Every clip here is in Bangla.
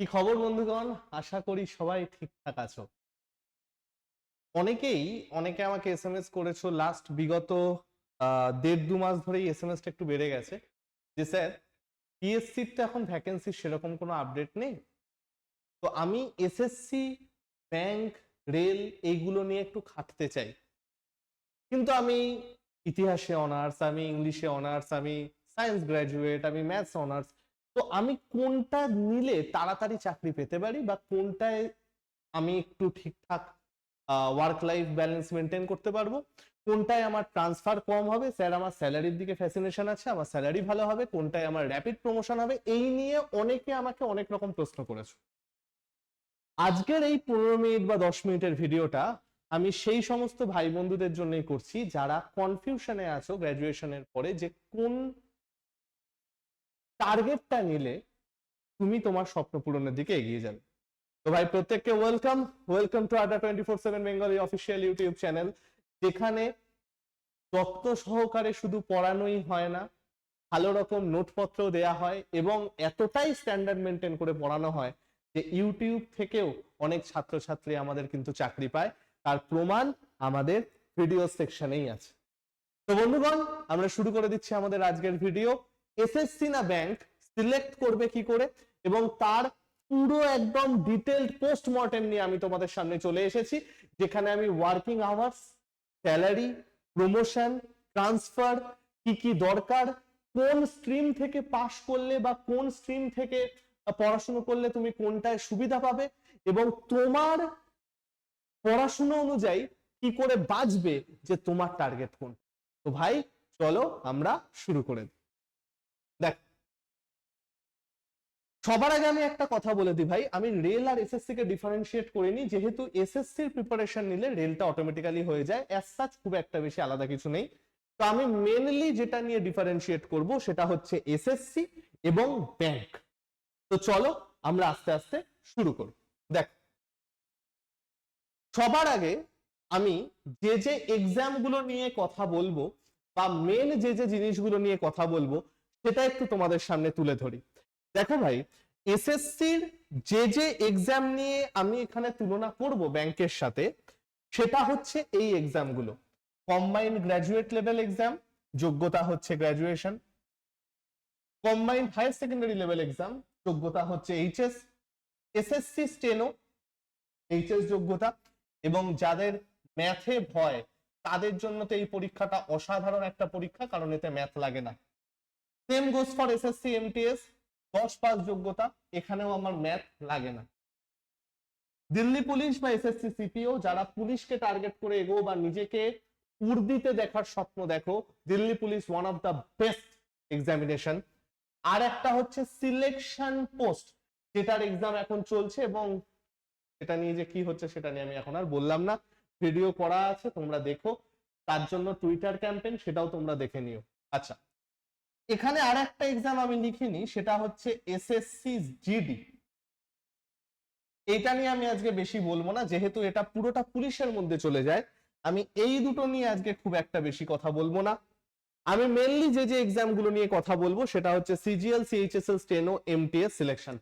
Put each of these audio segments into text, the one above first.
কি খবর, বন্ধুগণ? আশা করি সবাই ঠিকঠাক আছো। অনেকেই, অনেকে আমাকে এস এম এস করেছ লাস্ট বিগত দেড় দু মাস ধরেই এসএমএসটা একটু বেড়ে গেছে। যে স্যার পিএসসির তো এখন ভ্যাকেন্সি সেরকম কোনো আপডেট নেই? তো আমি এসএসসি ব্যাংক রেল এইগুলো নিয়ে একটু খাটতে চাই। কিন্তু আমি ইতিহাসে অনার্স আমি ইংলিশে অনার্স আমি সায়েন্স গ্র্যাজুয়েট আমি ম্যাথস অনার্স তো আমি কোনটা নিলে তাড়াতাড়ি চাকরি পেতে পারি বা কোনটায় আমি একটু ঠিকঠাক ওয়ার্ক লাইফ ব্যালেন্স মেনটেন করতে পারব? কোনটায় আমার ট্রান্সফার কম হবে? স্যার, আমার স্যালারির দিকে ফ্যাসিনেশন আছে, আমার স্যালারি ভালো হবে। কোনটায় আমার র্যাপিড প্রমোশন হবে? এই নিয়ে অনেকে আমাকে অনেক রকম প্রশ্ন করেছে। আজকের এই পনেরো মিনিট বা দশ মিনিটের ভিডিওটা আমি সেই সমস্ত ভাই বন্ধুদের জন্যই করছি, যারা কনফিউশনে আছো গ্র্যাজুয়েশনের পরে যে কোন টার্গেটটা নিলে তুমি তোমার স্বপ্ন পূরণের দিকে এগিয়ে যাবে। তো ভাই, প্রত্যেককে welcome welcome to Adda twenty four seven Bengali official YouTube channel যেখানে তত্ত্ব সহকারে শুধু পড়ানোই হয় না, ভালো রকম নোটপত্র দেয়া হয় এবং এতটাই স্ট্যান্ডার্ড মেনটেন করে পড়ানো হয় যে ইউটিউব থেকেও অনেক ছাত্রছাত্রী আমাদের কিন্তু চাকরি পায়। তার প্রমাণ আমাদের ভিডিও সেকশনেই আছে। তো বন্ধুগণ, আমরা শুরু করে দিচ্ছি আমাদের আজকের ভিডিও এসএসসি না ব্যাংক সিলেক্ট করবে কি করে এবং তার পুরো একদম ডিটেলড পোস্টমর্টেম নিয়ে আমি তোমাদের সামনে চলে এসেছি, যেখানে আমি working hours salary promotion transfer কি কি দরকার, কোন স্ট্রিম থেকে পাশ করলে বা কোন স্ট্রিম থেকে পড়াশুনো করলে তুমি কোনটায় সুবিধা পাবে এবং তোমার পড়াশোনা অনুযায়ী কি করে বাঁচবে যে তোমার টার্গেট কোন তো ভাই, চলো আমরা শুরু করে দিই। সবার আগে আমি একটা কথা বলে দিই ভাই, আমি রেল আর এসএসসি কে ডিফারেন্সিয়েট করিনি, যেহেতু এসএসসি এর প্রিপারেশন নিলে রেলটা অটোমেটিক্যালি হয়ে যায়। অ্যাজ সাচ খুব একটা বেশি আলাদা কিছু নেই। তো আমি মেনলি যেটা নিয়ে ডিফারেন্সিয়েট করব সেটা হচ্ছে এসএসসি এবং ব্যাংক তো চলো, আমরা আস্তে আস্তে শুরু করব দেখ, সবার আগে আমি যে যে এক্সামগুলো নিয়ে কথা বলব বা মেন যে যে জিনিসগুলো নিয়ে কথা বলব, সেটা একটু তোমাদের সামনে তুলে ধরি। দেখো ভাই এসএসসির যে যে এক্সাম নিয়ে আমি এখানে তুলনা করব ব্যাংকের সাথে, সেটা হচ্ছে এই এক্সামগুলো কম্বাইন্ড গ্র্যাজুয়েট লেভেল এক্সাম যোগ্যতা হচ্ছে graduation combined higher secondary level exam যোগ্যতা হচ্ছে এইচএস এসএসসি স্টেনো এইচএস যোগ্যতা। এবং যাদের ম্যাথে ভয়, তাদের জন্য তো এই পরীক্ষাটা অসাধারণ একটা পরীক্ষা, কারণ এতে ম্যাথ লাগে না। Same goes for SSC MTS দশ পাস যোগ্যতা, এখানেও আমার ম্যাথ লাগে না। দিল্লি পুলিশ বা এসএসসি সিপিও যারা পুলিশকে টার্গেট করে এগো বা নিজেকে উর্দিতে দেখার স্বপ্ন দেখো, Delhi police one of the best examination আর একটা হচ্ছে সিলেকশন পোস্ট যেটার এক্সাম এখন চলছে এবং সেটা নিয়ে যে কি হচ্ছে সেটা নিয়ে আমি এখন আর বললাম না। ভিডিও করা আছে, তোমরা দেখো। তার জন্য টুইটার ক্যাম্পেইন সেটাও তোমরা দেখে নিও। আচ্ছা এখানে আর একটা এক্সাম আমি লিখিনি, সেটা হচ্ছে এসএসসি জিডি এইটা নিয়ে আমি আজকে বেশি বলব না, যেহেতু এটা পুরোটা পুলিশের মধ্যে চলে যায়, আমি এই দুটো নিয়ে আজকে খুব একটা বেশি কথা বলব না। আমি মেনলি যে যে এক্সামগুলো নিয়ে কথা বলব, সেটা হচ্ছে CGL CHSL steno MTS selection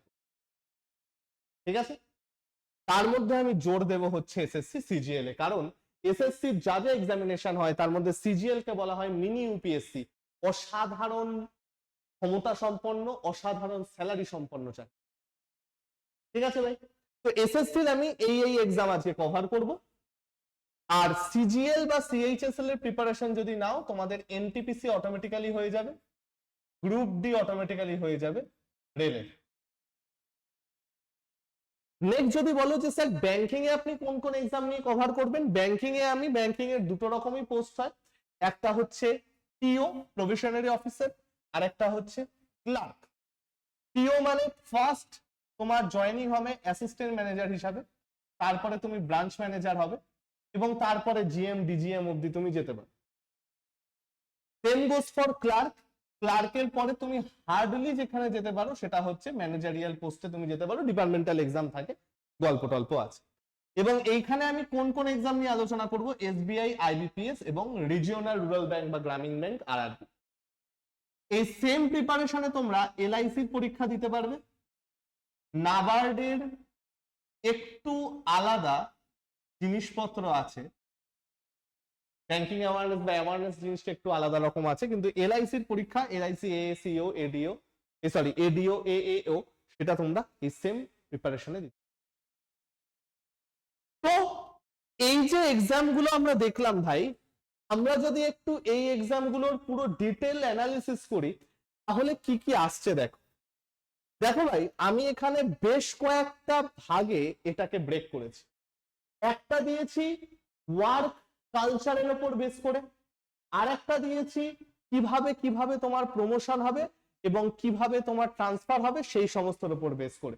ঠিক আছে? তার মধ্যে আমি জোর দেব হচ্ছে এসএসসি সিজিএল এ, কারণ এসএসসি যা যা এক্সামিনেশন হয়, তার মধ্যে সিজিএল কে বলা হয় মিনি ইউপিএসসি অসাধারণ ক্ষমতা সম্পন্ন, অসাধারণ স্যালারি সম্পন্ন চাকরি। ঠিক আছে ভাই? তো এসএসসি আমি এই এই এক্সাম আজকে কভার করব। আর সিজিএল বা সিএইচএসএল এর প্রিপারেশন যদি নাও, তোমাদের এনটিপিসি অটোমেটিক্যালি হয়ে যাবে। গ্রুপ ডি অটোমেটিক্যালি হয়ে যাবে রেলের নেক্সট যদি বলো যে স্যার ব্যাংকিং এ আপনি কোন কোন এক্সাম নিয়ে কভার করবেন? ব্যাংকিং এ আমি ব্যাংকিং এর দুটো রকমই পোস্ট হয়। একটা হচ্ছে টিও প্রভিশনারি অফিসার আর একটা হচ্ছে ক্লার্ক টিও মানে ফার্স্ট তোমার জয়েনিং হবে অ্যাসিস্ট্যান্ট ম্যানেজার হিসাবে, তারপরে তুমি ব্রাঞ্চ ম্যানেজার হবে এবং তারপরে জিএম ডিজিএম অবধি তুমি যেতে পারো। সেম গোস ফর ক্লার্ক ক্লার্কের পরে তুমি হার্ডলি যেখানে যেতে পারো, সেটা হচ্ছে ম্যানেজারিয়াল পোস্টে তুমি যেতে পারো ডিপার্টমেন্টাল এক্সাম থাকে গল্প টল্প আছে। এবং এইখানে আমি কোন কোন এক্সাম নিয়ে আলোচনা করব? এসবিআই আইবিপিএস এবং রিজিওনাল রুরাল ব্যাংক বা গ্রামীণ ব্যাংক আরআরবি এই সেম প্রিপারেশনে তোমরা এলআইসির পরীক্ষা দিতে পারবে। নাবার্ডের একটু আলাদা জিনিসপত্র আছে। ব্যাংকিং অ্যাওয়ারনেস বা অ্যাওয়ারনেস জিনিসটা একটু আলাদা রকম আছে, কিন্তু এলআইসির পরীক্ষা LIC AACO ADO sorry ADO AAO সেটা তোমরা এই সেম প্রিপারেশনে দিতে এই যে এক্সামগুলো আমরা দেখলাম ভাই, আমরা যদি একটু এই এক্সামগুলোর পুরো ডিটেল অ্যানালিসিস করি, তাহলে কি কি আসছে দেখো। দেখো ভাই, আমি এখানে বেশ কয়েকটা ভাগে এটাকে ব্রেক করেছি। একটা দিয়েছি ওয়ার্ক কালচারের ওপর বেস করে, আর একটা দিয়েছি কীভাবে কীভাবে তোমার প্রমোশন হবে এবং কীভাবে তোমার ট্রান্সফার হবে সেই সমস্তর উপর বেস করে।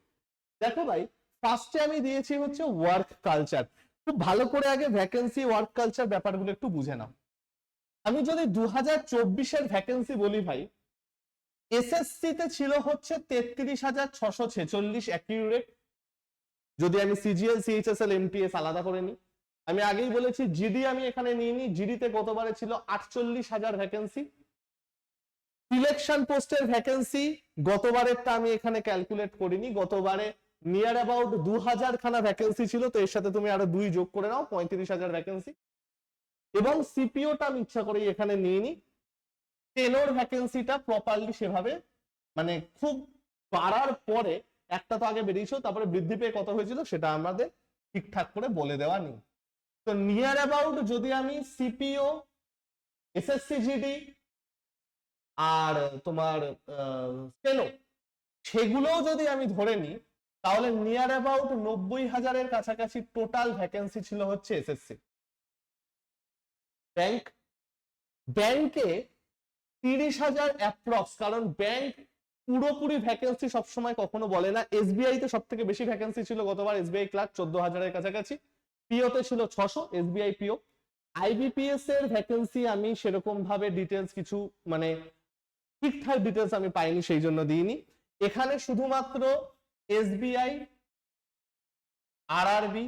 দেখো ভাই ফার্স্টে আমি দিয়েছি হচ্ছে ওয়ার্ক কালচার খুব ভালো করে আগে ভ্যাকেন্সি ওয়ার্ক কালচার ব্যাপারগুলো একটু বুঝে নাও। আমি যদি দু হাজার চব্বিশের ভ্যাকেন্সি বলি ভাই এসএসসি তে ছিল হচ্ছে তেত্রিশ হাজার ছশো ছেচল্লিশ অ্যাকিউরেট যদি আমি সিজিএল সিএইচএসএল এমটিএস আলাদা করে নিই। আমি আগেই বলেছি জিডি আমি এখানে নিয়ে নিই জিডিতে গতবারে ছিল আটচল্লিশ হাজার ভ্যাকেন্সি সিলেকশন পোস্টের ভ্যাকেন্সি গতবারেরটা আমি এখানে ক্যালকুলেট করিনি, গতবারে নিয়ার অ্যাবাউট দু হাজার খানা ভ্যাকেন্সি ছিল, তো এর সাথে তুমি আরও দুই যোগ করে নাও, পঁয়ত্রিশ হাজার ভ্যাকেন্সি এবং সিপিওটা আমি ইচ্ছা করে এখানে নিয়ে নিই। টেনোর ভ্যাকেন্সিটা প্রপারলি সেভাবে মানে খুব বাড়ার পরে একটা তো আগে বেরিয়েছিল, তারপরে বৃদ্ধি পেয়ে কত হয়েছিল সেটা আমাদের ঠিকঠাক করে বলে দেওয়া নেই। তো নিয়ার অ্যাবাউট যদি আমি সিপিও এসএসসি জিডি আর তোমার স্টেনো সেগুলোও যদি আমি ধরে নিই তাহলে নিয়ার অ্যাবাউট নব্বই হাজারের কাছাকাছি টোটাল ভ্যাকেন্সি ছিল হচ্ছে এসএসসি ব্যাংক ব্যাংকে তিরিশ হাজার অ্যাপ্রক্স কারণ ব্যাংক পুরোপুরি ভ্যাকেন্সি সবসময় কখনো বলে না। এসবিআই তে সব থেকে বেশি ভ্যাকেন্সি ছিল গতবার এসবিআই ক্লার্ক চোদ্দ হাজারের কাছাকাছি। পিওতে ছিল ছশো এসবিআই পিও আইবিপিএস এর ভ্যাকেন্সি আমি সেরকম ভাবে ডিটেলস কিছু মানে ঠিকঠাক ডিটেলস আমি পাইনি, সেই জন্য দিইনি। এখানে শুধুমাত্র এসবিআই, আরআরবি,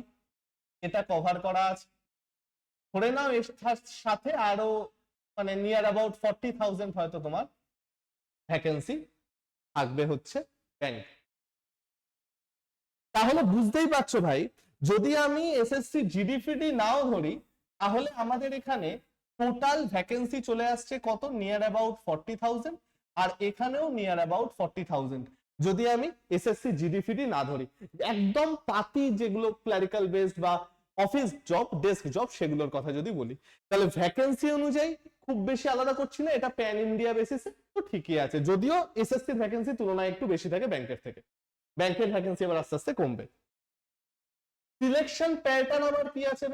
এটা কভার করা আছে। ধরে নাও এর সাথে আরও মানে নিয়ার অ্যাবাউট ফর্টি থাউজেন্ড হয়তো তোমার ভ্যাকেন্সি থাকবে হচ্ছে ব্যাংক তাহলে বুঝতেই পারছ ভাই, যদি আমি এসএসসি জিডিপিডি নাও ধরি, তাহলে আমাদের এখানে টোটাল ভ্যাকেন্সি চলে আসছে কত? নিয়ার অ্যাবাউট ফর্টি থাউজেন্ড আর এখানেও নিয়ার অ্যাবাউট ফর্টি থাউজেন্ড যদি আমি এসএসসি জিডিপিডি না ধরি, একদম পাতি যেগুলো ক্লারিক্যাল বেসড বা অফিস জব ডেস্ক জব সেগুলোর কথা যদি বলি, তাহলে ভ্যাকেন্সি অনুযায়ী খুব বেশি আলাদা করছি না, এটা প্যান ইন্ডিয়া বেসিসে তো ঠিকই আছে। যদিও এসএসসি ভ্যাকেন্সি তুলনায় একটু বেশি থাকে ব্যাংকের থেকে। ব্যাংকের ভ্যাকেন্সি এবার আস্তে আস্তে কমবে। সিলেকশন প্যাটার্ন আবার কি আছে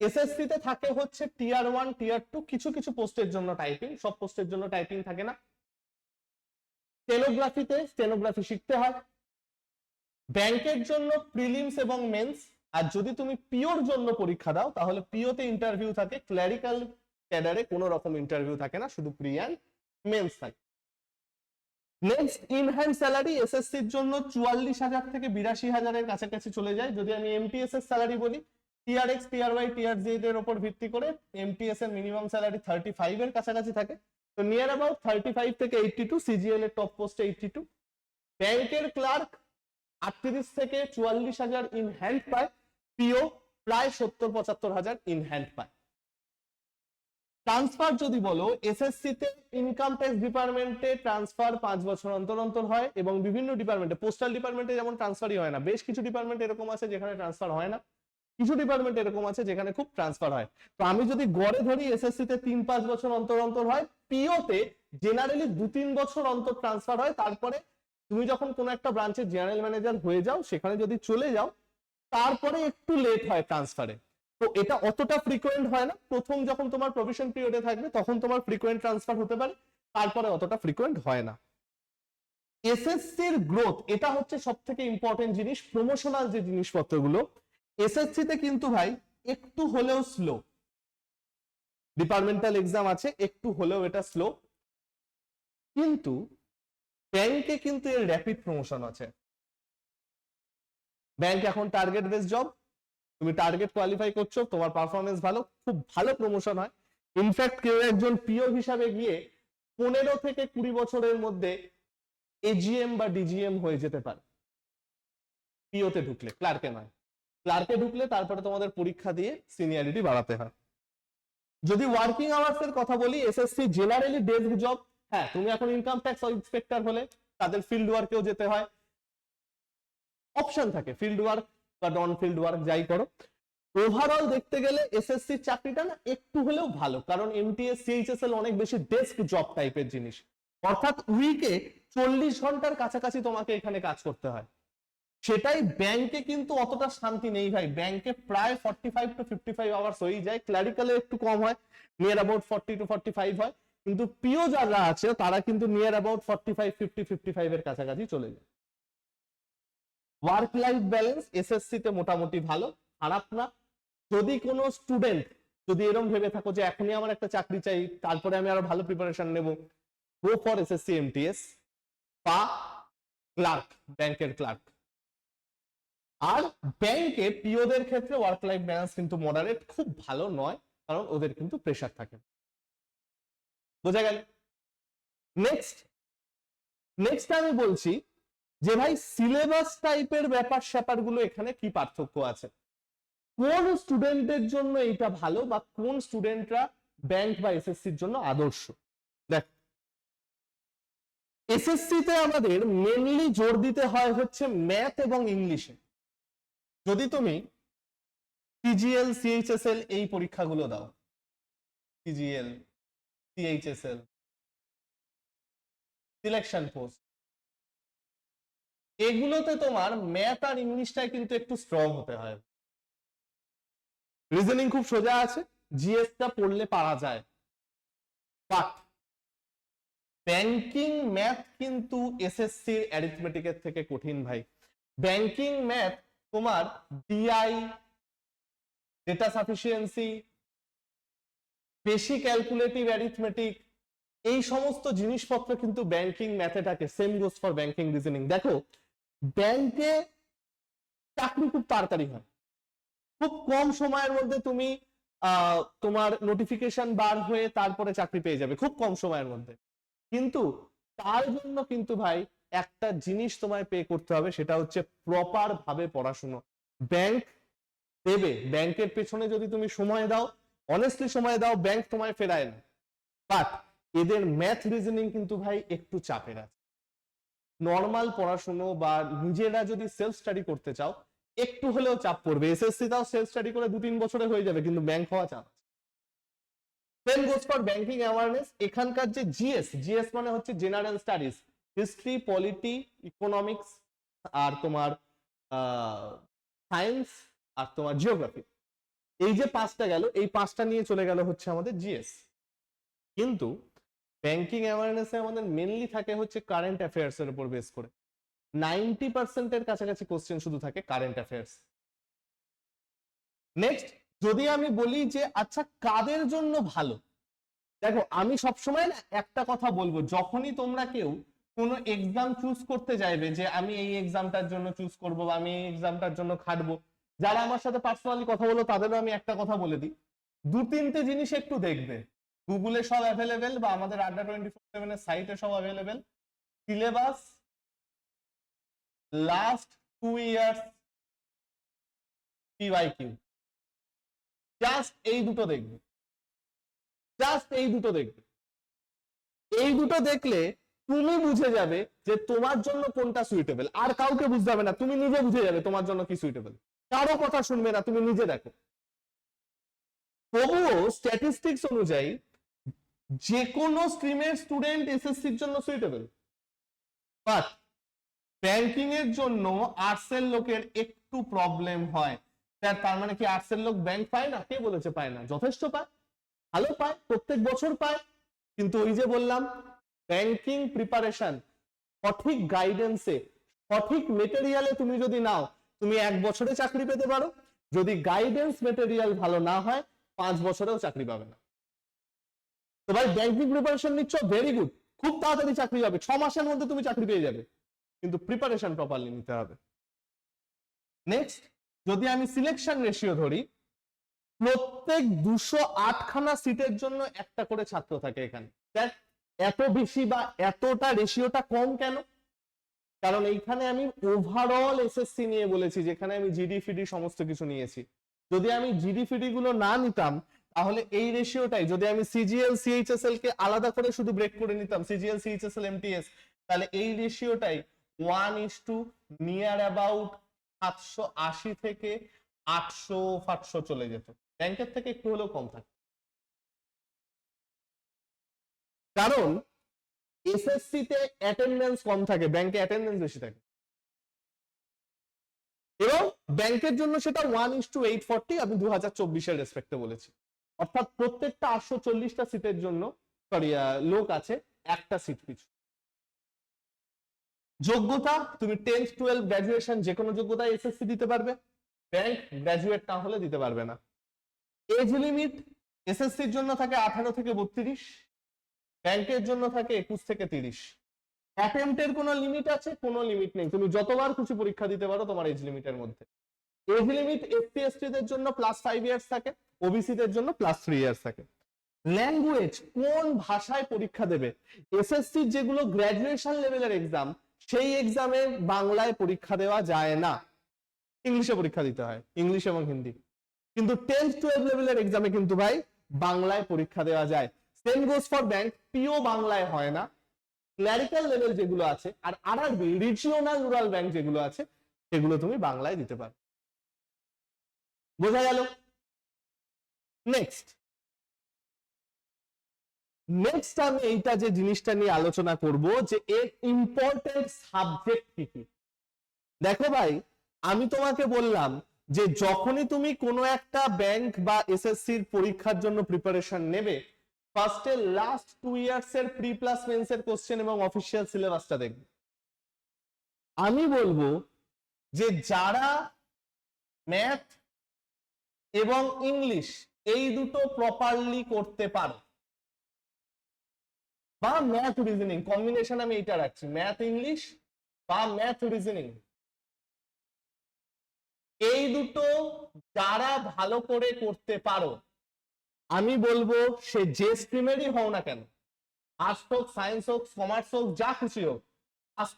এসএসসি তে থাকে হচ্ছে টিয়ার ওয়ান টিয়ার টু কিছু কিছু পোস্টের জন্য টাইপিং সব পোস্টের জন্য টাইপিং থাকে না। স্টেনোগ্রাফিতে স্টেনোগ্রাফি শিখতে হয়। ব্যাংকের জন্য প্রিলিমস এবং মেন্স আর যদি তুমি পিওর জন্য পরীক্ষা দাও, তাহলে পিওতে ইন্টারভিউ থাকে ক্ল্যারিক্যাল ক্যাডারে কোনো রকম ইন্টারভিউ থাকে না, শুধু প্রি অ্যান্ড মেন্স থাকে। নেক্সট স্যালারি এসএসসি এর জন্য চুয়াল্লিশ হাজার থেকে বিরাশি হাজারের কাছাকাছি চলে যায়। যদি আমি এমটিএস এর স্যালারি বলি TR X TR Y TR Z এর উপর ভিত্তি করে এমটিএস এর মিনিমাম স্যালারি থার্টি ফাইভ এর কাছাকাছি থাকে। তো নিয়ার অ্যাবাউট থার্টি ফাইভ থেকে এইটটি টু সিজিএল এর টপ পোস্টে এইটটি টু ব্যাংকের ক্লার্ক আটত্রিশ থেকে চুয়াল্লিশ হাজার ইন হ্যান্ড পায়। পিও প্রায় সত্তর পঁচাত্তর হাজার ইন হ্যান্ড পায়। ট্রান্সফার যদি বলো এসএসসি তে ইনকাম ট্যাক্স ডিপার্টমেন্টে ট্রান্সফার পাঁচ বছর অন্তর অন্তর হয় এবং বিভিন্ন ডিপার্টমেন্টে পোস্টাল ডিপার্টমেন্টে যেমন ট্রান্সফারই হয় না, বেশ কিছু ডিপার্টমেন্ট এরকম আছে যেখানে ট্রান্সফার হয় না। কিছু ডিপার্টমেন্ট এরকম আছে যেখানে খুব ট্রান্সফার হয়। তো আমি যদি গড়ে ধরি এসএসসি তে তিন পাঁচ বছর অন্তর অন্তর হয় পিওতে জেনারেলি দু তিন বছর অন্তর ট্রান্সফার হয়, তারপরে তুমি যখন কোনো একটা ব্রাঞ্চের জেনারেল ম্যানেজার হয়ে যাও, সেখানে যদি চলে যাও, তারপরে একটু লেট হয় ট্রান্সফারে তো এটা অতটা ফ্রিকোয়েন্ট হয় না। প্রথম যখন তোমার প্রভিশন পিরিয়ডে থাকবে, তখন তোমার ফ্রিকোয়েন্ট ট্রান্সফার হতে পারে, তারপরে অতটা ফ্রিকোয়েন্ট হয় না। এসএসসির গ্রোথ এটা হচ্ছে সব থেকে ইম্পর্টেন্ট জিনিস প্রমোশনাল যে জিনিসপত্রগুলো এসএসসি তে কিন্তু ভাই একটু হলেও স্লো ডিপার্টমেন্টাল এক্সাম আছে, একটু হলেও এটা স্লো কিন্তু ব্যাংকে কিন্তু এর র্যাপিড প্রমোশন আছে। ব্যাংক এখন টার্গেট বেস জব তুমি টার্গেট কোয়ালিফাই করছ, তোমার পারফরমেন্স ভালো, খুব ভালো প্রমোশন হয়। ইনফ্যাক্ট কেউ একজন পিও হিসাবে গিয়ে পনেরো থেকে কুড়ি বছরের মধ্যে এজিএম বা ডিজিএম হয়ে যেতে পারে। পিওতে ঢুকলে ক্লার্কে নয়। ক্লার্কে ঢুকলে তারপরে তোমাদের পরীক্ষা দিয়ে সিনিয়রিটি বাড়াতে হয়। যদি ওয়ার্কিং আওয়ার্স এর কথা বলি এসএসসি জেনারেলি ডেস্ক জব হ্যাঁ তুমি এখন ইনকাম ট্যাক্স ইন্সপেক্টর হলে তাদের ফিল্ড ওয়ার্কেও যেতে হয়। অপশন থাকে ফিল্ড ওয়ার্ক বা নন ফিল্ড ওয়ার্ক যাই করো। ওভারঅল দেখতে গেলে এসএসসি চাকরিটা না একটু হলেও ভালো, কারণ এমটিএস সিএইচএসএল অনেক বেশি ডেস্ক জব টাইপের জিনিস। অর্থাৎ উইকে চল্লিশ ঘণ্টার কাছাকাছি তোমাকে এখানে কাজ করতে হয়। সেটাই ব্যাংকে কিন্তু অতটা শান্তি নেই ভাই। ব্যাংকে প্রায় forty five to fifty five hours হয়ে যায়। ক্লারিক্যালে একটু কম হয় near about forty two forty five হয়। কিন্তু পিও যারা আছে, তারা কিন্তু near about forty five fifty fifty five এর কাছাকাছি চলে যায়। ওয়ার্ক লাইফ ব্যালেন্স এসএসসি তে মোটামুটি ভালো, খারাপ না। যদি কোনো স্টুডেন্ট যদি এরকম ভেবে থাকো যে এখনই আমার একটা চাকরি চাই, তারপরে আমি আরও ভালো প্রিপারেশন নেব গো ফর এসএসসি এমটিএস বা ক্লার্ক ব্যাংকের ক্লার্ক আর ব্যাংকে পিওদের ক্ষেত্রে ওয়ার্ক লাইফ ব্যালেন্স কিন্তু মডারেট খুব ভালো নয়, কারণ ওদের কিন্তু প্রেশার থাকে। বোঝা গেল? নেক্সট নেক্সট আমি বলছি যে ভাই সিলেবাস টাইপের ব্যাপার স্যাপারগুলো এখানে কি পার্থক্য আছে? কোন স্টুডেন্টের জন্য এটা ভালো বা কোন স্টুডেন্টরা ব্যাংক বা এসএসসির জন্য আদর্শ? দেখ এসএসসি তে আমাদের মেনলি জোর দিতে হয় হচ্ছে ম্যাথ এবং ইংলিশে যদি তুমি পিজিএল সিএইচএসএল এই পরীক্ষাগুলো দাও। পিজিএল সিএইচএসএল সিলেকশন পোস্ট এগুলোতে তোমার ম্যাথ আর ইংলিশটাই কিন্তু একটু স্ট্রং হতে হয়। রিজনিং খুব সোজা আছে। জিএসটা পড়লে পারা যায়। বাট ব্যাংকিং ম্যাথ কিন্তু এসএসসির অ্যারিথমেটিকের থেকে কঠিন ভাই। ব্যাংকিং ম্যাথ তোমার ডিআই ডেটা সাফিসিয়েন্সি বেশি ক্যালকুলেটিভ অ্যারিথমেটিক এই সমস্ত জিনিসপত্র কিন্তু ব্যাংকিং ম্যাথে থাকে same goes for banking reasoning দেখো ব্যাংকে চাকরি খুব তাড়াতাড়ি হয়। খুব কম সময়ের মধ্যে তুমি তোমার নোটিফিকেশন বার হয়ে তারপরে চাকরি পেয়ে যাবে, খুব কম সময়ের মধ্যে। কিন্তু তার জন্য কিন্তু ভাই একটা জিনিস তোমায় পে করতে হবে, সেটা হচ্ছে প্রপার ভাবে পড়াশুনো। ব্যাংক দেবে ব্যাংকের পেছনে যদি তুমি সময় দাও অনেস্টলি সময় দাও ব্যাংক তোমায় ফেরায় না। বাট এদের ম্যাথ রিজনিং কিন্তু ভাই একটু চাপের আছে। নর্মাল পড়াশুনো বা নিজেরা যদি সেলফ স্টাডি করতে চাও, একটু হলেও চাপ পড়বে। এসএসসি তাও সেলফ স্টাডি করে দু তিন বছরে হয়ে যাবে, কিন্তু ব্যাংক হওয়া চাপ same goes for banking awareness এখানকার যে জিএস জিএস মানে হচ্ছে general studies history polity economics আর তোমার সায়েন্স আর তোমার জিওগ্রাফি এই যে পাঁচটা গেল, এই পাঁচটা নিয়ে চলে গেল হচ্ছে আমাদের জিএস কিন্তু ব্যাংকিং অ্যাওয়ারনেসে আমাদের মেনলি থাকে হচ্ছে কারেন্ট অ্যাফেয়ার্স এর উপর বেস করে। নাইনটি পার্সেন্টের কাছাকাছি কোশ্চেন শুধু থাকে কারেন্ট অ্যাফেয়ার্স নেক্সট যদি আমি বলি যে আচ্ছা কাদের জন্য ভালো? দেখো, আমি সবসময় একটা কথা বলব, যখনই তোমরা কেউ কোনো এক্সাম চুজ করতে যাইবে যে আমি এই এক্সামটার জন্য চুজ করব বা আমি এই এক্সামটার জন্য খাটবো। যারা আমার সাথে পার্সোনালি কথা বলো, তাদেরও আমি একটা কথা বলে দিই। দু তিনটে জিনিস একটু দেখবে। গুগলে সব অ্যাভেলেবেল বা আমাদের আড্ডা টোয়েন্টি ফোর সেভেনের সাইটে সব available syllabus last two years PYQ just এই দুটো দেখবে। জাস্ট এই দুটো দেখবে। এই দুটো দেখলে তুমি বুঝে যাবে যে তোমার জন্য কোনটা সুইটেবল আর কাউকে বুঝতে হবে না, তুমি নিজে বুঝে যাবে তোমার জন্য কি সুইটেবল কারও কথা শুনবে না, তুমি নিজে দেখো। তবুও স্ট্যাটিস্টিক্স অনুযায়ী যে কোনো স্ট্রিমের স্টুডেন্ট এসএসসির জন্য সুইটেবল বাট ব্যাংকিং এর জন্য আর্টসের লোকের একটু প্রবলেম হয়। তার তার মানে কি আর্টসের লোক ব্যাংক পায় না? কে বলেছে পায় না? যথেষ্ট পায়। ভালো পায়, প্রত্যেক বছর পায়। কিন্তু ওই যে বললাম ব্যাংকিং প্রিপারেশন সঠিক গাইডেন্সে সঠিক মেটেরিয়ালে তুমি যদি নাও, তুমি এক বছরে চাকরি পেতে পারো। যদি গাইডেন্স মেটেরিয়াল ভালো না হয়, পাঁচ বছরেও চাকরি পাবে না। তো ভাই ব্যাংকিং প্রিপারেশন নিচ্ছ ভেরি গুড খুব তাড়াতাড়ি চাকরি হবে, ছ মাসের মধ্যে তুমি চাকরি পেয়ে যাবে। কিন্তু প্রিপারেশন প্রপারলি নিতে হবে। নেক্সট যদি আমি সিলেকশন রেশিও ধরি, প্রত্যেক দুশো আটখানা সিটের জন্য একটা করে ছাত্র থাকে এখানে। এত বেশি বা এতটা রেশিওটা কম কেন? কারণ এইখানে আমি ওভারঅল এসএসসি নিয়ে বলেছি, যেখানে আমি জিডি ফিডি সমস্ত কিছু নিয়েছি। যদি আমি জিডি ফিডি গুলো না নিতাম, তাহলে এই রেশিওটাই যদি আমি সিজিএল সিএইচএসএল কে আলাদা করে শুধু ব্রেক করে নিতাম সিজিএল সিএইচএসএল এমটিএস তাহলে এই রেশিওটাই one is to near about সাতশো আশি থেকে আটশো ফাটশো চলে যেত। ব্যাংকের থেকে একটু হলেও কম থাকে কারণ এসএসসি তে অ্যাটেন্ডেন্স কম থাকে ব্যাংকে অ্যাটেন্ডেন্স বেশি থাকে। এবং ব্যাংকের জন্য সেটা one is to eight forty আমি দু হাজার চব্বিশের রেসপেক্টে বলেছি অর্থাৎ প্রত্যেকটা আটশো চল্লিশটা সিটের জন্য সরি লোক আছে, একটা সিট পিছু। যোগ্যতা, তুমি টেন্থ টুয়েলভ গ্রাজুয়েশন যে কোনো যোগ্যতায় এসএসসি দিতে পারবে ব্যাংক গ্রাজুয়েট না হলে দিতে পারবে না। এজ লিমিট এসএসসির জন্য থাকে আঠারো থেকে বত্রিশ। ব্যাংকের জন্য থাকে একুশ থেকে তিরিশ। অ্যাটেম্পটের কোনো লিমিট আছে? কোনো লিমিট নেই। তুমি যতবার খুশি পরীক্ষা দিতে পারো তোমার এজ লিমিটের মধ্যে। এজ লিমিট এসসি এসটি দের জন্য প্লাস ফাইভ ইয়ার্স থাকে ওবিসি দের জন্য প্লাস থ্রি ইয়ার্স থাকে। ল্যাঙ্গুয়েজ কোন ভাষায় পরীক্ষা দেবে? এসএসসি যেগুলো গ্র্যাজুয়েশন লেভেলের এক্সাম সেই এক্সামে বাংলায় পরীক্ষা দেওয়া যায় না। ইংলিশে পরীক্ষা দিতে হয় ইংলিশ এবং হিন্দি। কিন্তু টেন্থ টুয়েলভ লেভেলের এক্সামে কিন্তু ভাই বাংলায় পরীক্ষা দেওয়া যায়। Same goes for bank PO বাংলায় হয় না। ক্লারিক্যাল লেভেল যেগুলো আছে, আর আরআরবি রিজিওনাল রুরাল ব্যাংক যেগুলো আছে, সেগুলো তুমি বাংলায় দিতে পারো। বোঝা গেল? নেক্সট নেক্সট আমি এইটা যে জিনিসটা নিয়ে আলোচনা করব, যে এর ইম্পর্টেন্ট সাবজেক্ট কি কি? দেখো ভাই, আমি তোমাকে বললাম যে যখনই তুমি কোনো একটা ব্যাংক বা এসএসসির পরীক্ষার জন্য প্রিপারেশন নেবে ফার্স্টে লাস্ট টু ইয়ার্স এর প্রি প্লাস মেন্স এর কোশ্চেন এবং অফিসিয়াল সিলেবাসটা দেখবে। আমি বলব যে যারা ম্যাথ এবং ইংলিশ এই দুটো প্রপারলি করতে পারো, বা ম্যাথ রিজনিং কম্বিনেশন আমি এটা রাখছি ম্যাথ ইংলিশ বা ম্যাথ রিজনিং এই দুটো যারা ভালো করে করতে পারো আমি বলব, সে যে স্ট্রিমেরই হও না কেন। আর্টস হোক সায়েন্স হোক কমার্স হোক, যা খুশি হোক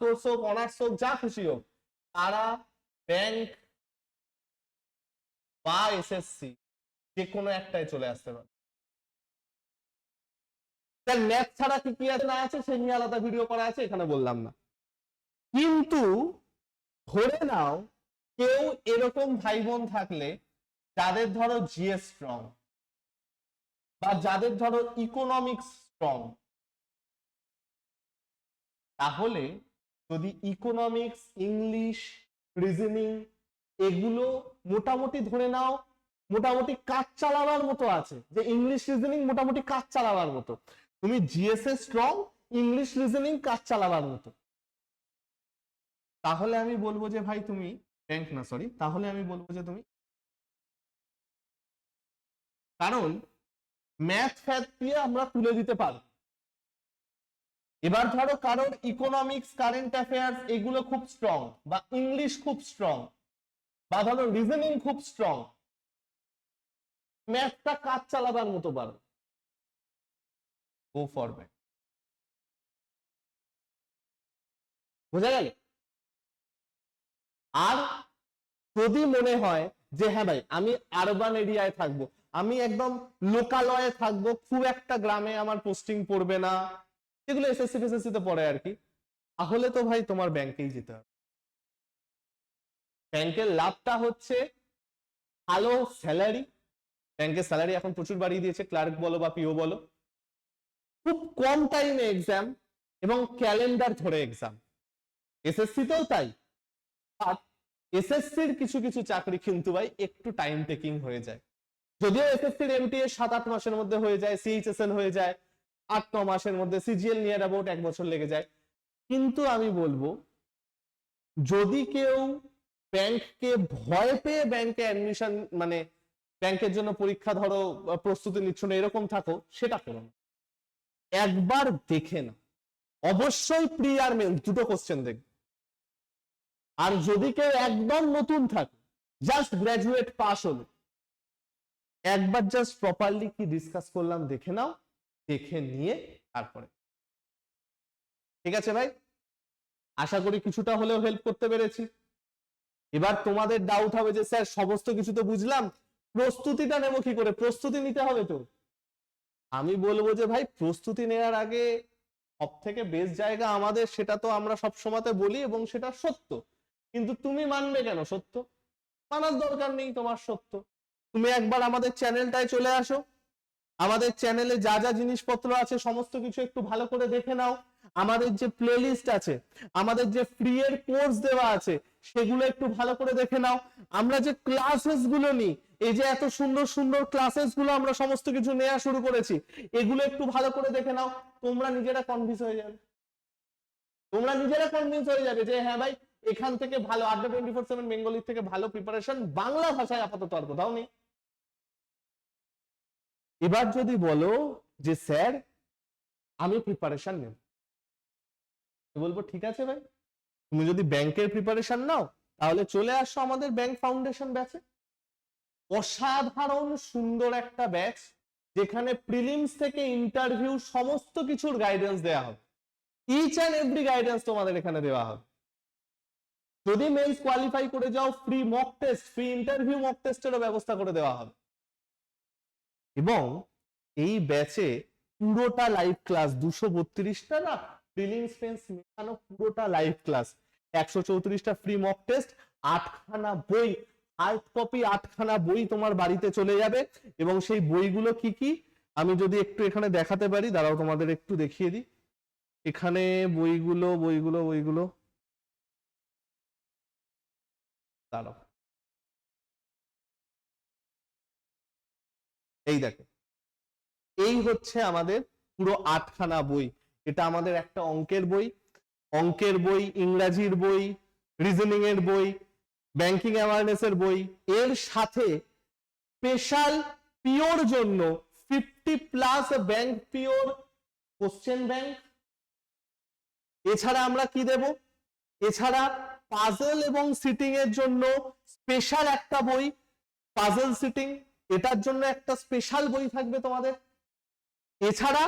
কোর্স হোক অনার্স হোক, যা খুশি হোক, তারা ব্যাংক বা এসএসসি যে কোনো একটাই চলে আসতে পারে। তার ম্যাথ ছাড়া কি কি আছে না আছে, সে নিয়ে আলাদা ভিডিও করা আছে, এখানে বললাম না। কিন্তু ধরে নাও, কেউ এরকম ভাই বোন থাকলে, যাদের ধরো জিএস স্ট্রং বা যাদের ধরো ইকোনমিক্স স্ট্রং তাহলে যদি ইকোনমিক্স ইংলিশ রিজনিং এগুলো মোটামুটি ধরে নাও, মোটামুটি কাজ চালাবার মতো আছে, যে ইংলিশ রিজনিং মোটামুটি কাজ চালাবার মতো। তুমি জিএসএ স্ট্রং ইংলিশ রিজনিং কাজ চালাবার মতো। তাহলে আমি বলব যে ভাই তুমি ব্যাংক না সরি তাহলে আমি বলব যে তুমি, কারণ ম্যাথ ফ্যাথ দিয়ে আমরা তুলে দিতে পারব। এবার ধরো কারোর ইকোনমিক্স কারেন্ট অ্যাফেয়ার্স এগুলো খুব স্ট্রং বা ইংলিশ খুব স্ট্রং বা ধরো রিজনিং খুব স্ট্রং ম্যাথটা কাজ চালাবার মতো পারো। গো ফর ব্যাক বোঝা গেল? আর যদি মনে হয় যে হ্যাঁ ভাই, আমি আরবান এরিয়ায় থাকব আমি একদম লোকালয়ে থাকব, খুব একটা গ্রামে আমার পোস্টিং পড়বে না। যেগুলো এসএসসি ফেসএসসি তে পড়ে আর কি। তাহলে তো ভাই তোমার ব্যাংকেই যেতে হবে। ব্যাংকের লাভটা হচ্ছে ভালো স্যালারি ব্যাংকের স্যালারি এখন প্রচুর বাড়িয়ে দিয়েছে। ক্লার্ক বলো বা পিও বলো। খুব কম টাইমে এক্সাম এবং ক্যালেন্ডার ধরে এক্সাম এসএসসি তেও তাই। আর এসএসসির কিছু কিছু চাকরি কিন্তু ভাই একটু টাইম টেকিং হয়ে যায়। যদিও এসএসসির এমটিএ সাত আট মাসের মধ্যে হয়ে যায় সিএইচএসএল হয়ে যায়, আট ন মাসের মধ্যে সিজিএল নিয়ার অ্যাবাউট এক বছর লেগে যায়। কিন্তু আমি বলব, যদি কেউ ব্যাংককে ভয় পেয়ে ব্যাংকে অ্যাডমিশন মানে ব্যাংকের জন্য পরীক্ষা ধরো প্রস্তুতি নিচ্ছ না, এরকম থাকো, সেটা করো একবার দেখে না অবশ্যই প্রি আর মেন দুটো কোশ্চেন দেখবে। আর যদি কেউ একদম নতুন থাকে জাস্ট গ্রাজুয়েট পাস হলো একবার জাস্ট প্রপারলি কি ডিসকাস করলাম দেখে নাও, দেখে নিয়ে তারপরে। ঠিক আছে ভাই? আশা করি কিছুটা হলেও হেল্প করতে পেরেছি। এবার তোমাদের ডাউট হবে যে, স্যার, সমস্ত কিছু তো বুঝলাম। প্রস্তুতিটা নেব কি করে? প্রস্তুতি নিতে হবে তো? আমি বলব যে, ভাই, প্রস্তুতি নেওয়ার আগে সব থেকে বেস্ট জায়গা আমাদের, সেটা তো আমরা সব সময়তে বলি এবং সেটা সত্য। কিন্তু তুমি মানবে কেন সত্য? মানার দরকার নেই তোমার সত্য। তুমি একবার আমাদের চ্যানেলটায় চলে আসো। আমাদের চ্যানেলে যা যা জিনিসপত্র আছে, সমস্ত কিছু একটু ভালো করে দেখে নাও। আমাদের যে প্লেলিস্ট আছে, আমাদের যে ফ্রি এর কোর্স দেওয়া আছে, সেগুলো একটু ভালো করে দেখে নাও। আমরা যে ক্লাসেসগুলো নিই, এই যে এত সুন্দর সুন্দর ক্লাসেসগুলো আমরা সমস্ত কিছু নেওয়া শুরু করেছি, এগুলো একটু ভালো করে দেখে নাও। তোমরা নিজেরা কনভিন্স হয়ে যাবে। তোমরা নিজেরা কনভিন্স হয়ে যাবে যে হ্যাঁ ভাই, এখান থেকে ভালো, আড্ডা টোয়েন্টি ফোর সেভেন বেঙ্গলির থেকে ভালো প্রিপারেশন বাংলা ভাষায় আপাতত আর কোথাও নেই। এবার যদি বলো যে স্যার, আমি প্রিপারেশন নেব। বলব, ঠিক আছে ভাই, তুমি যদি ব্যাংকের প্রিপারেশন নাও, তাহলে চলে আসো আমাদের ব্যাংক ফাউন্ডেশন ব্যাচে অসাধারণ সুন্দর একটা ব্যাচ যেখানে প্রিলিমস থেকে ইন্টারভিউ সমস্ত কিছুর গাইডেন্স দেওয়া হবে। ইচ অ্যান্ড এভরি গাইডেন্স তোমাদের এখানে দেওয়া হবে। যদি মেন্স কোয়ালিফাই করে যাও free mock test free interview mock টেস্টেরও ব্যবস্থা করে দেওয়া হবে। এবং এই ব্যাচে পুরোটা লাইভ ক্লাস দুশো বত্রিশটা না প্রিলিমস মেন্স মেশানো পুরোটা লাইভ ক্লাস একশো চৌত্রিশটা ফ্রি মক টেস্ট আটখানা বই হার্ড কপি আটখানা বই তোমার বাড়িতে চলে যাবে। এবং সেই বইগুলো কি কি? আমি যদি একটু এখানে দেখাতে পারি, দাঁড়াও তোমাদের একটু দেখিয়ে দিই। এখানে বইগুলো বইগুলো বইগুলো। দাঁড়াও। এই দেখো এই হচ্ছে আমাদের পুরো আটখানা বই। এটা আমাদের একটা অঙ্কের বই। অঙ্কের বই, ইংরাজির বই রিজনিং এর বই ব্যাংকিং অ্যাওয়ারনেস এর বই। এর সাথে স্পেশাল পিওর জন্য fifty plus bank pure question bank এছাড়া আমরা কি দেব? এছাড়া পাজল এবং সিটিং এর জন্য স্পেশাল একটা বই পাজল সিটিং এটার জন্য একটা স্পেশাল বই থাকবে তোমাদের। এছাড়া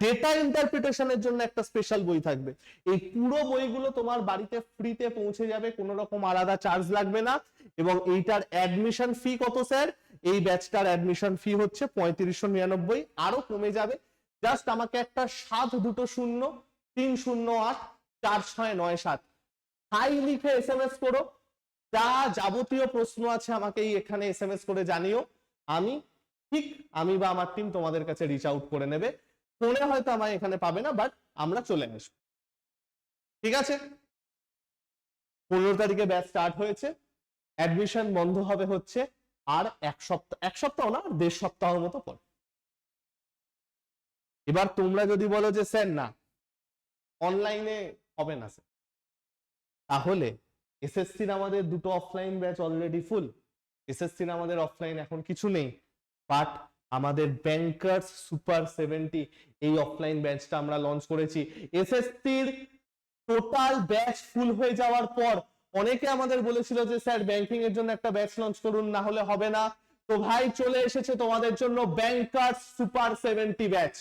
ডেটা ইন্টারপ্রিটেশনের জন্য একটা স্পেশাল বই থাকবে। এই পুরো বইগুলো তোমার বাড়িতে ফ্রিতে পৌঁছে যাবে কোনো রকম আলাদা চার্জ লাগবে না। এবং এইটার অ্যাডমিশন ফি কত স্যার এই ব্যাচটার অ্যাডমিশন ফি হচ্ছে পঁয়ত্রিশশো নিরানব্বই। আরও কমে যাবে। জাস্ট আমাকে একটা সাত দুটো শূন্য, তিন শূন্য আট, চার ছয় নয় সাত। হাই লিখে এস এম এস করো। যা যাবতীয় প্রশ্ন আছে আমাকে এখানে এস এম এস করে জানিও। আমি, ঠিক আমি বা আমার টিম তোমাদের কাছে রিচ আউট করে নেবে। ফোনে হয়তো আমায় এখানে পাবে না বাট আমরা চলে আসব। ঠিক আছে? পনেরো তারিখে ব্যাচ স্টার্ট হয়েছে। অ্যাডমিশন বন্ধ হবে হচ্ছে আর এক সপ্তাহ এক সপ্তাহ না, দেড় সপ্তাহ মতো পর। এবার তোমরা যদি বলো যে, স্যার, না অনলাইনে হবে না, স্যার। তাহলে এসএসসির আমাদের দুটো অফলাইন ব্যাচ অলরেডি ফুল এসএসসির আমাদের অফলাইন এখন কিছু নেই বাট আমাদের ব্যাংকার্স সুপার সেভেন্টি এই অফলাইন ব্যাচটা আমরা লঞ্চ করেছি। এসএসসির টোটাল ব্যাচ ফুল হয়ে যাওয়ার পর অনেকে আমাদের বলেছিল যে, স্যার ব্যাংকিং এর জন্য একটা ব্যাচ লঞ্চ করুন, না হলে হবে না। তো ভাই, চলে এসেছে তোমাদের জন্য ব্যাংকার্স সুপার সেভেন্টি ব্যাচ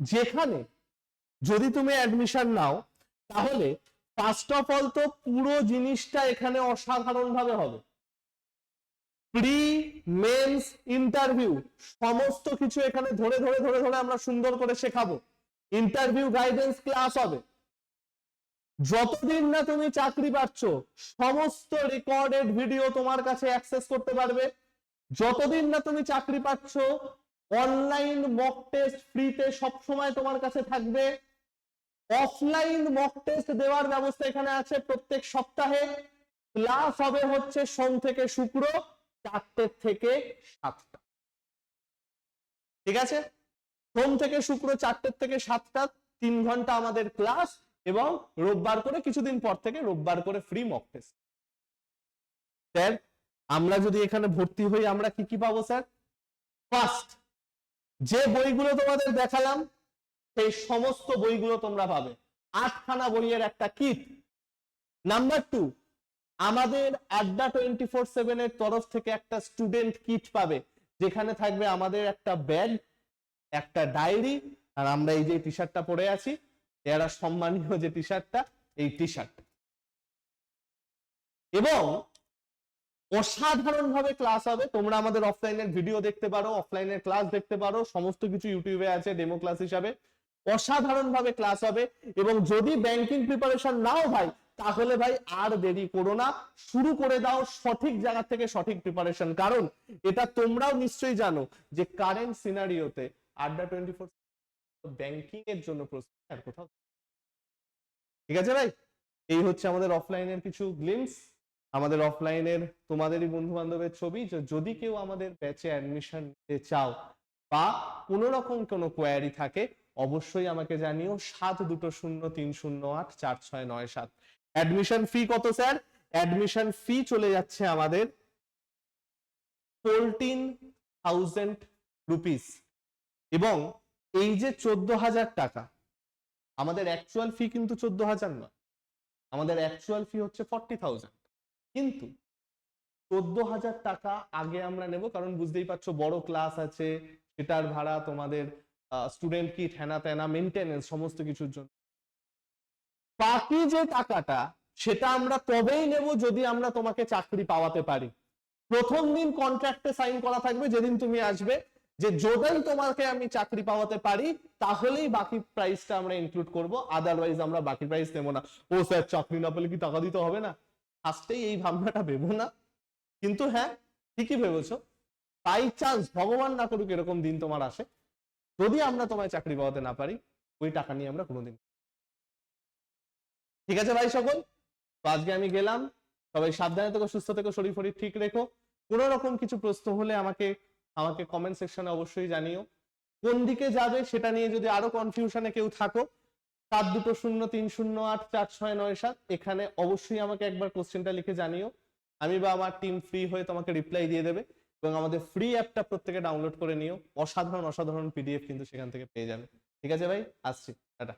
যেখানে যদি তুমি অ্যাডমিশন নাও, তাহলে ফার্স্ট অফ অল তো পুরো জিনিসটা এখানে অসাধারণ ভাবে হবে। প্রি মেন্স ইন্টারভিউ, সমস্ত কিছু এখানে ধরে ধরে ধরে ধরে আমরা সুন্দর করে শেখাবো। ইন্টারভিউ গাইডেন্স ক্লাস হবে। যতদিন না তুমি চাকরি পাচ্ছ, সমস্ত রেকর্ডেড ভিডিও তোমার কাছে অ্যাক্সেস করতে পারবে। যতদিন না তুমি চাকরি পাচ্ছ, অনলাইন মক টেস্ট ফ্রিতে সব সময় তোমার কাছে থাকবে। অফলাইন মক টেস্ট দেওয়ার ব্যবস্থা এখানে আছে প্রত্যেক সপ্তাহে। ক্লাস হবে হচ্ছে সোম থেকে শুক্র। চারটে থেকে সাতটা। ঠিক আছে? সোম থেকে শুক্র চারটের থেকে সাতটা, তিন ঘণ্টা আমাদের ক্লাস এবং রোববার করে কিছুদিন পর থেকে রোববার করে ফ্রি মক টেস্ট স্যার, আমরা যদি এখানে ভর্তি হই, আমরা কি কি পাবো, স্যার? ফার্স্ট যে বইগুলো তোমাদের দেখালাম, সেই সমস্ত বইগুলো তোমরা পাবে। আটখানা বইয়ের একটা কিট নাম্বার টু আমাদের আড্ডা টোয়েন্টি ফোর সেভেন এর তরফ থেকে একটা স্টুডেন্ট কিট পাবে। যেখানে থাকবে আমাদের একটা ব্যাগ একটা ডায়েরি আর আমরা এই যে টি শার্টটা পরে আছি, এরা সম্মানীয় যে টি শার্টটা এই টি শার্ট এবং অসাধারণ ভাবে ক্লাস হবে। তোমরা আমাদের অফলাইনের ভিডিও দেখতে পারো অফলাইনের ক্লাস দেখতে পারো, সমস্ত কিছু ইউটিউবে আছে ডেমো ক্লাস হিসাবে। অসাধারণ ভাবে ক্লাস হবে। এবং যদি ব্যাংকিং প্রিপারেশন নাও ভাই তাহলে ভাই আর দেরি করো না। শুরু করে দাও সঠিক জায়গা থেকে সঠিক প্রিপারেশন কারণ এটা তোমরাও নিশ্চয়ই জানো যে কারেন্ট সিনারিওতে আড্ডা টোয়েন্টি ফোর ব্যাংকিং এর জন্য প্রস্তুত। আর কোথাও ঠিক আছে ভাই? এই হচ্ছে আমাদের অফলাইনের কিছু গ্লিমস আমাদের অফলাইনের তোমাদেরই বন্ধু বান্ধবের ছবি যদি কেউ আমাদের ব্যাচে অ্যাডমিশন নিতে চাও বা কোনো রকম কোনো কোয়ারি থাকে, অবশ্যই আমাকে জানিও। সাত দুটো শূন্য তিন শূন্য আট চার ছয় নয় সাত। অ্যাডমিশন ফি কত স্যার অ্যাডমিশন ফি চলে যাচ্ছে আমাদের ফোরটিন থাউজেন্ড রুপিস এবং এই যে চোদ্দ হাজার টাকা, আমাদের অ্যাকচুয়াল ফি কিন্তু চোদ্দ হাজার নয়। আমাদের অ্যাকচুয়াল ফি হচ্ছে ফর্টি থাউজেন্ড কিন্তু চোদ্দ হাজার টাকা আগে আমরা নেব, কারণ বুঝতেই পারছ বড় ক্লাস আছে, সেটার ভাড়া তোমাদের স্টুডেন্ট কিট হ্যানা ত্যানা মেনটেনেন্স সমস্ত কিছুর জন্য। বাকি যে টাকাটা, সেটা আমরা তবেই নেব যদি আমরা তোমাকে চাকরি পাওয়াতে পারি। প্রথম দিন কন্ট্রাক্টে সাইন করা থাকবে, যেদিন তুমি আসবে, যে যদি তোমাকে আমি চাকরি পাওয়াতে পারি, তাহলেই বাকি প্রাইসটা আমরা ইনক্লুড করব আদারওয়াইজ আমরা বাকি প্রাইস নেব না। ও স্যার, চাকরি না পেলে কি টাকা দিতে হবে না? ফার্স্টেই এই ভাবনাটা ভেবো না। কিন্তু হ্যাঁ ঠিকই ভেবেছো। বাই চান্স ভগবান না করুক এরকম দিন তোমার আসে। যদি আমরা তোমায় চাকরি পাওয়াতে না পারি, ওই টাকা নিয়ে আমরা কোনোদিন ঠিক আছে ভাই সকল? তো আজকে আমি গেলাম। সবাই সাবধানে থেকো, সুস্থ থেকো, শরীর ফরির ঠিক রেখো। কোনো রকম কিছু প্রশ্ন হলে আমাকে আমাকে কমেন্ট সেকশনে অবশ্যই জানিও। কোন দিকে যাবে সেটা নিয়ে যদি আরও কনফিউশনে কেউ থাকো, সাত দুটো শূন্য, তিন শূন্য, আট, চার, ছয়, নয়, সাত, এখানে অবশ্যই আমাকে একবার কোশ্চেনটা লিখে জানিও। আমি বা আমার টিম ফ্রি হয়ে তোমাকে রিপ্লাই দিয়ে দেবে এবং আমাদের ফ্রি অ্যাপটা প্রত্যেকে ডাউনলোড করে নিও। অসাধারণ অসাধারণ পিডিএফ কিন্তু সেখান থেকে পেয়ে যাবে। ঠিক আছে ভাই? আসছি। টাটা।